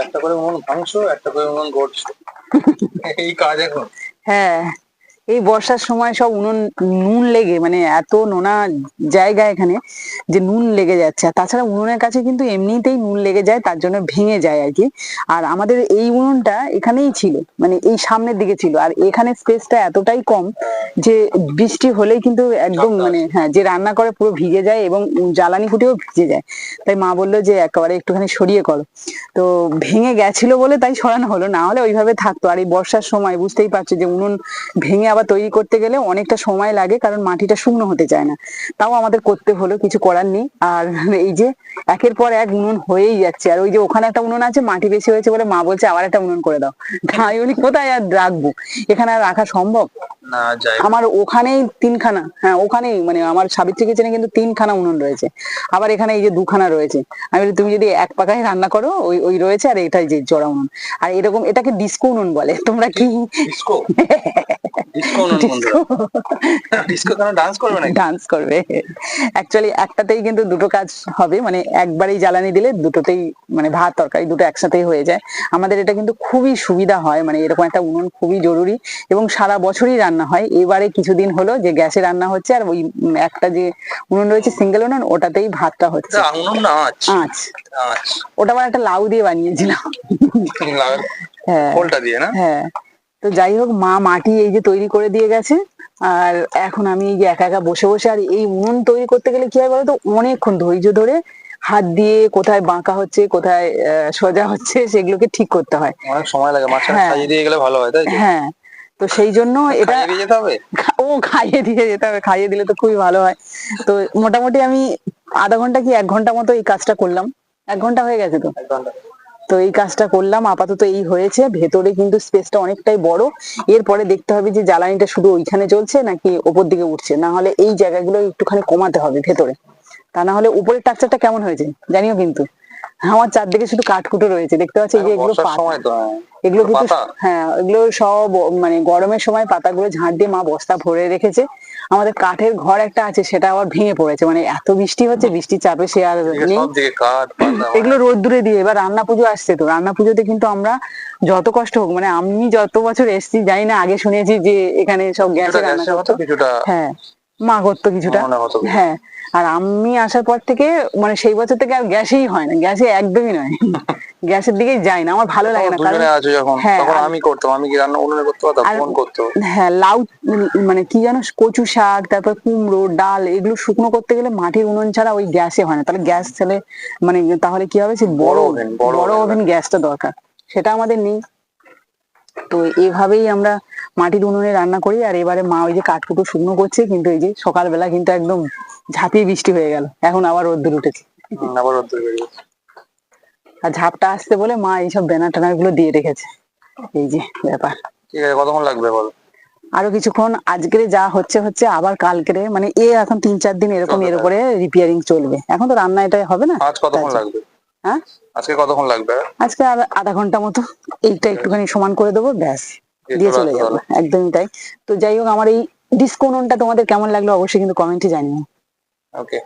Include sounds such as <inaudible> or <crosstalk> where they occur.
একটা করে মন ভাঙছো একটা করে মন গড়ছো। <laughs> এই কাজ এখন। হ্যাঁ। এই বর্ষার সময় সব উনুন নুন লেগে মানে এত নোনা জায়গা এখানে যে নুন লেগে যাচ্ছে। আর তাছাড়া উনুনের কাছে কিন্তু এমনিতেই নুন লেগে যায় তার জন্য ভেঙে যায় আর কি। আর আমাদের এই উনুনটা এখানেই ছিল মানে এই সামনের দিকে ছিল। আর এখানে স্পেসটা এতটাই কম যে বৃষ্টি হলেই কিন্তু একদম মানে হ্যাঁ যে রান্না করে পুরো ভিজে যায় এবং জ্বালানি কুটিও ভিজে যায়। তাই মা বলল যে একেবারে একটুখানি সরিয়ে করো। তো ভেঙে গেছিল বলে তাই সরানো হলো না হলে ওইভাবে থাকতো। আর এই বর্ষার সময় বুঝতেই পারছ যে উনুন ভেঙে আবার তৈরি করতে গেলে অনেকটা সময় লাগে কারণ মাটিটা শুকনো হতে চায় না। তাও আমাদের করতে হলো কিছু করার নেই। আর এই যে একের পর এক উনুন হয়েই যাচ্ছে। আর ওই যে ওখানে একটা উনুন আছে মাটি বেশি হয়েছে বলে মা বলছে আবার একটা উনুন করে দাও। আমি বলি কোথায় আর রাখব? এখানে আর রাখা সম্ভব? আমার ওখানেই তিনখানা হ্যাঁ ওখানেই মানে আমার সাবিত্রী কিচেনে কিন্তু তিনখানা উনুন রয়েছে। আবার এখানে এই যে দুখানা রয়েছে। আমি বলি তুমি যদি এক পাকায় রান্না করো ওই ওই রয়েছে আর এটাই যে জোড়া উনুন। আর এরকম এটাকে ডিস্কো উনুন বলে। তোমরা কি <laughs> ডান্স করবে অ্যাকচুয়ালি একটাতেই কিন্তু দুটো কাজ হবে মানে একবারেই জ্বালানি দিলে দুটোতেই মানে ভাত তরকারি দুটো একসাথেই হয়ে যায়। আমাদের এটা কিন্তু খুবই সুবিধা হয় মানে এরকম একটা উনুন খুবই জরুরি এবং সারা বছরই রান্না হয়। এবারে কিছুদিন হলো যে গ্যাসে রান্না হচ্ছে আর ওই একটা যে উনুন রয়েছে সিঙ্গেল উনুন ওটাতেই ভাতটা হচ্ছে। আঁচ। ওটা আবার একটা লাউ দিয়ে বানিয়েছিলাম। হ্যাঁ। দিয়ে না? হ্যাঁ। তো যাই হোক মা মাটি এই যে তৈরি করে দিয়ে গেছে। আর এখন আমি এই যে একা একা বসে বসে আর এই উনুন তৈরি করতে গেলে কি হয় বলতো? অনেকক্ষণ ধৈর্য ধরে হাত দিয়ে কোথায় বাঁকা হচ্ছে কোথায় সোজা হচ্ছে সেগুলোকে ঠিক করতে হয়। অনেক সময় লাগে মাঝখানে হ্যাঁ। সাজিয়ে দিয়ে গেলে ভালো হয় তাই হ্যাঁ। তো সেই জন্য এটা খাইয়ে দিয়ে হবে? ও খাইয়ে দিয়ে যেতে হবে। খাইয়ে দিলে তো খুবই ভালো হয়। তো মোটামুটি আমি আধা ঘণ্টা কি এক ঘণ্টা মতো এই কাজটা করলাম। এক ঘণ্টা হয়ে গেছে তো? এক ঘণ্টা। তো এই কাজটা করলাম আপাতত এই হয়েছে। ভেতরে কিন্তু স্পেসটা অনেকটাই বড়। এরপরে দেখতে হবে যে জ্বালানিটা শুধু ওইখানে চলছে নাকি ওপর দিকে উঠছে। না হলে এই জায়গাগুলো একটুখানি কমাতে হবে ভেতরে। তা না হলে উপরের টাকচারটা কেমন হয়েছে জানিও কিন্তু। আমার চারদিকে শুধু কাঠকুটো রয়েছে দেখতে পাচ্ছি যে এগুলো হ্যাঁ। এগুলো কিন্তু হ্যাঁ এগুলো সব মানে গরমের সময় পাতাগুলো ঝাড় দিয়ে মা বস্তা ভরে রেখেছে। আমাদের কাঠের ঘর একটা আছে সেটা আবার ভেঙে পড়েছে। মানে এত বৃষ্টি হচ্ছে বৃষ্টির চাপে সে আর এগুলো নেই। দূরে দিয়ে এবার রান্না পুজো আসছে তো। রান্না পুজোতে কিন্তু আমরা যত কষ্ট হোক মানে আমি যত বছর এসছি জানি না আগে শুনেছি যে এখানে সব গ্যাসে রান্না হতো হ্যাঁ। মা করতো কিছুটা। হ্যাঁ আর আমি আসার পর থেকে মানে সেই বছর থেকে আর গ্যাসেই হয় না গ্যাসে একদমই নয়। <laughs> গ্যাসের দিকেই যাই না আমার ভালো লাগে না কারণ হ্যাঁ, তখন আমি করতাম আমি কি রান্না উনুনে করতে পারতাম ফোন করতো। হ্যাঁ লাউ মানে কি জানো কচু শাক তারপর কুমড়ো ডাল এগুলো শুকনো করতে গেলে মাটির উনুন ছাড়া ওই গ্যাসে হয় না। তাহলে গ্যাস ছেলে মানে তাহলে কি হবে সে বড় বড় বড় ওভেন গ্যাসটা দরকার। সেটা আমাদের নেই। তো এভাবেই আমরা মাটির উনুনে রান্না করি আর এবারে মা ওই যে কাঠকুটো শুকনো করছে কিন্তু এই যে সকালবেলা কিন্তু একদম ঝাঁপিয়ে বৃষ্টি হয়ে গেল। এখন আবার রোদ্দুর উঠেছে। আবার রোদ্দুর গেছে। আর ঝাপটা আসতে বলে মা এইসব ব্যানার ট্যানারগুলো দিয়ে রেখেছে। এই যে ব্যাপার। ঠিক আছে কতক্ষণ লাগবে বলো? আরও কিছুক্ষণ। আজকের যা হচ্ছে হচ্ছে আবার কালকেরে মানে এ এখন তিন চার দিন এরকম এর উপরে রিপেয়ারিং চলবে। এখন তো রান্না এটাই হবে না? আজ কতক্ষণ আচ্ছা। লাগবে? হ্যাঁ? আজকে কতক্ষণ লাগবে? আজকে আধা ঘণ্টা মতো। এইটা একটুখানি সমান করে দেবো ব্যাস। দিয়ে চলে যাব একদমই তাই। তো যাই হোক আমার এই ডিসকোনটা তোমাদের কেমন লাগল অবশ্যই কিন্তু কমেন্টে জানিও। ওকে